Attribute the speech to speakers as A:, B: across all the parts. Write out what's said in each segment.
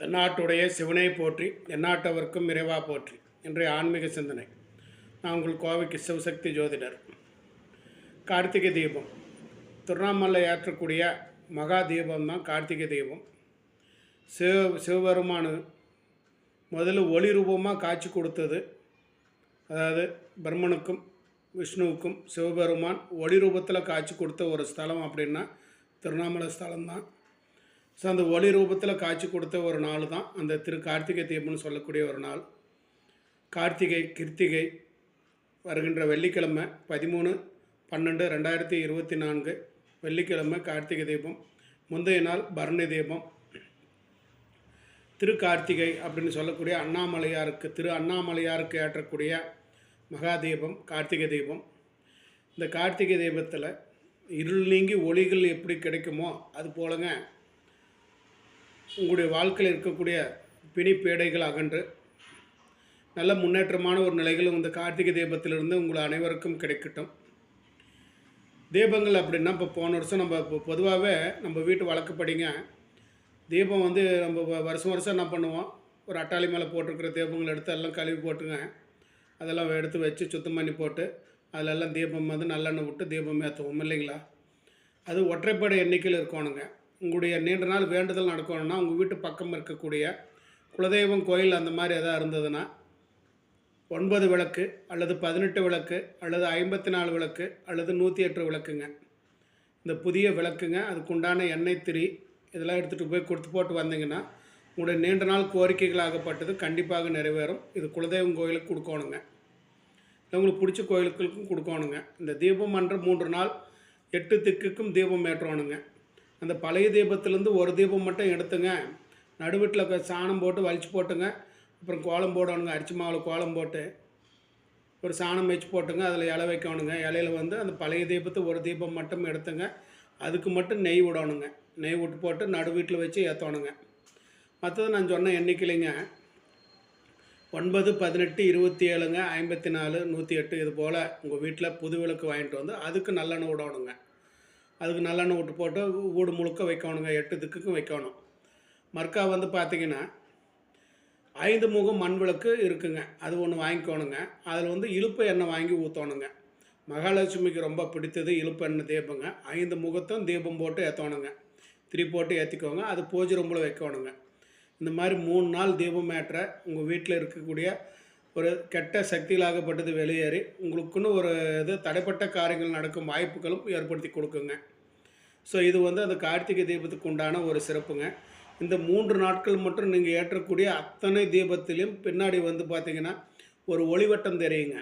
A: தென்னாட்டுடைய சிவனை போற்றி எந்நாட்டவர்க்கும் இறைவா போற்றி இன்றைய ஆன்மீக சிந்தனை. நான் உங்கள் கோவைக்கு சிவசக்தி ஜோதிடர். கார்த்திகை தீபம். திருவண்ணாமலை ஏற்றக்கூடிய மகா தீபம் தான் கார்த்திகை தீபம். சிவ சிவபெருமானு முதல்ல ஒளி ரூபமாக காட்சி கொடுத்தது. அதாவது பிரம்மனுக்கும் விஷ்ணுவுக்கும் சிவபெருமான் ஒளி ரூபத்தில் காட்சி கொடுத்த ஒரு ஸ்தலம் அப்படின்னா திருவண்ணாமலை ஸ்தலம்தான் ஸோ அந்த ஒளி ரூபத்தில் காட்சி கொடுத்த ஒரு நாள் தான் அந்த திரு கார்த்திகை தீபம்னு சொல்லக்கூடிய ஒரு நாள். கார்த்திகை கிருத்திகை வருகின்ற வெள்ளிக்கிழமை பதிமூணு பன்னெண்டு ரெண்டாயிரத்தி இருபத்தி நான்கு வெள்ளிக்கிழமை கார்த்திகை தீபம் முந்தைய நாள் பரணி தீபம். திரு கார்த்திகை அப்படின்னு சொல்லக்கூடிய அண்ணாமலையாருக்கு திரு அண்ணாமலையாருக்கு ஏற்றக்கூடிய மகாதீபம் கார்த்திகை தீபம். இந்த கார்த்திகை தீபத்தில் இருள் நீங்கி ஒளிகள் எப்படி கிடைக்குமோ அது போலங்க உங்களுடைய வாழ்க்கையில் இருக்கக்கூடிய பிணிப்பேடைகள் அகன்று நல்ல முன்னேற்றமான ஒரு நிலைகள் இந்த கார்த்திகை தீபத்திலிருந்து உங்கள் அனைவருக்கும் கிடைக்கட்டும். தீபங்கள் அப்படின்னா இப்போ போன வருஷம் நம்ம இப்போ பொதுவாகவே நம்ம வீட்டு வழக்கப்படிங்க தீபம் வந்து நம்ம வ- வருஷம் வருஷம் என்ன பண்ணுவோம்? ஒரு அட்டாளி மேலே போட்டிருக்கிற தீபங்கள் எடுத்து எல்லாம் கழுவி போட்டுங்க. அதெல்லாம் எடுத்து வச்சு சுத்தம் பண்ணி போட்டு அதில் எல்லாம் தீபம் வந்து நல்லெண்ணெய் விட்டு தீபம் ஏற்றுவோம் இல்லைங்களா? அது ஒற்றைப்படை எண்ணிக்கையில் இருக்கணுங்க. உங்களுடைய நீண்ட நாள் வேண்டுதல் நடக்கணும்னா உங்கள் வீட்டு பக்கம் இருக்கக்கூடிய குலதெய்வம் கோயில் அந்த மாதிரி எதாவது இருந்ததுன்னா ஒன்பது விளக்கு அல்லது பதினெட்டு விளக்கு அல்லது ஐம்பத்தி நாலு விளக்கு அல்லது நூற்றி எட்டு விளக்குங்க. இந்த புதிய விளக்குங்க அதுக்குண்டான எண்ணெய் திரி இதெல்லாம் எடுத்துகிட்டு போய் கொடுத்து போட்டு வந்தீங்கன்னா உங்களுடைய நீண்ட நாள் கோரிக்கைகளாகப்பட்டது கண்டிப்பாக நிறைவேறும். இது குலதெய்வம் கோயிலுக்கு கொடுக்கணுங்க. உங்களுக்கு பிடிச்ச கோயிலுக்கும் கொடுக்கணுங்க. இந்த தீபம் அன்று மூன்று நாள் எட்டு திக்குக்கும் தீபம் ஏற்றணுங்க. அந்த பழைய தீபத்துலேருந்து ஒரு தீபம் மட்டும் எடுத்துங்க. நடுவீட்டில் சாணம் போட்டு வலிச்சு போட்டுங்க. அப்புறம் கோலம் போடணுங்க. அரிசி மாவில் கோலம் போட்டு ஒரு சாணம் வச்சு போட்டுங்க. அதில் இலை வைக்கணுங்க. இலையில வந்து அந்த பழைய தீபத்தை ஒரு தீபம் மட்டும் எடுத்துங்க. அதுக்கு மட்டும் நெய் விடணுங்க. நெய் விட்டு போட்டு நடு வீட்டில் வச்சு ஏற்றணுங்க மற்றது நான் சொன்ன எண்ணிக்கையிலைங்க. ஒன்பது பதினெட்டு இருபத்தி ஏழுங்க ஐம்பத்தி நாலு நூற்றி எட்டு இது போல் உங்கள் வீட்டில் புது விளக்கு வாங்கிட்டு வந்து அதுக்கு நல்லெண்ணெய் விடணுங்க. அதுக்கு நல்லெண்ணெய் விட்டு போட்டு வீடு முழுக்க வைக்கணுங்க எட்டு திக்குக்கும் வைக்கணும். மர்க்கா வந்து பார்த்திங்கன்னா ஐந்து முகம் மண் விளக்கு இருக்குங்க. அது ஒன்று வாங்கிக்கோணுங்க. அதில் வந்து இழுப்பு எண்ணெய் வாங்கி ஊற்றணுங்க மகாலட்சுமிக்கு ரொம்ப பிடித்தது இழுப்பு எண்ணெய் தீபங்க. ஐந்து முகத்தும் தீபம் போட்டு ஏற்றணுங்க திரி போட்டு ஏற்றிக்கோங்க அது பூஜை ரூமில் வைக்கணுங்க. இந்த மாதிரி மூணு நாள் தீபம் ஏற்ற உங்கள் வீட்டில் இருக்கக்கூடிய ஒரு கெட்ட சக்திகளாகப்பட்டது வெளியேறி உங்களுக்குன்னு ஒரு இது தடைப்பட்ட காரியங்கள் நடக்கும் வாய்ப்புகளும் ஏற்படுத்தி கொடுக்குங்க. ஸோ இது வந்து அந்த கார்த்திகை தீபத்துக்கு உண்டான ஒரு சிறப்புங்க. இந்த மூன்று நாட்கள் மட்டும் நீங்கள் ஏற்றக்கூடிய அத்தனை தீபத்திலையும் பின்னாடி வந்து பார்த்தீங்கன்னா ஒரு ஒளிவட்டம் தெரியுங்க.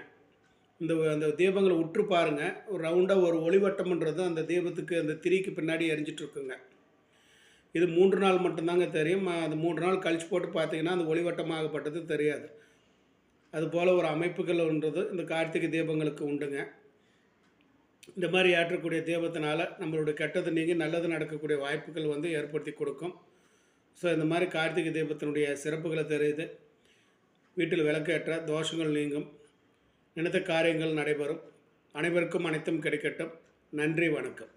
A: இந்த அந்த தீபங்களை உற்று பாருங்க. ஒரு ரவுண்டாக ஒரு ஒளிவட்டம்ன்றது அந்த தீபத்துக்கு அந்த திரிக்கு பின்னாடி எரிஞ்சிட்ருக்குங்க. இது மூன்று நாள் மட்டும்தாங்க தெரியும். அந்த மூன்று நாள் கழிச்சு போட்டு பார்த்தீங்கன்னா அந்த ஒளிவட்டமாகப்பட்டது தெரியாது. அதுபோல் ஒரு அமைப்புகள்ன்றது இந்த கார்த்திகை தீபங்களுக்கு உண்டுங்க. இந்த மாதிரி ஏற்றக்கூடிய தீபத்தினால நம்மளுடைய கெட்டது நீங்கி நல்லது நடக்கக்கூடிய வாய்ப்புகள் வந்து ஏற்படுத்தி கொடுக்கும். ஸோ இந்த மாதிரி கார்த்திகை தீபத்தினுடைய சிறப்புகளை தெரியுது. வீட்டில் விளக்கேற்ற தோஷங்கள் நீங்கும். நினைத்த காரியங்கள் நடைபெறும். அனைவருக்கும் அனைத்தும் கிடைக்கட்டும். நன்றி வணக்கம்.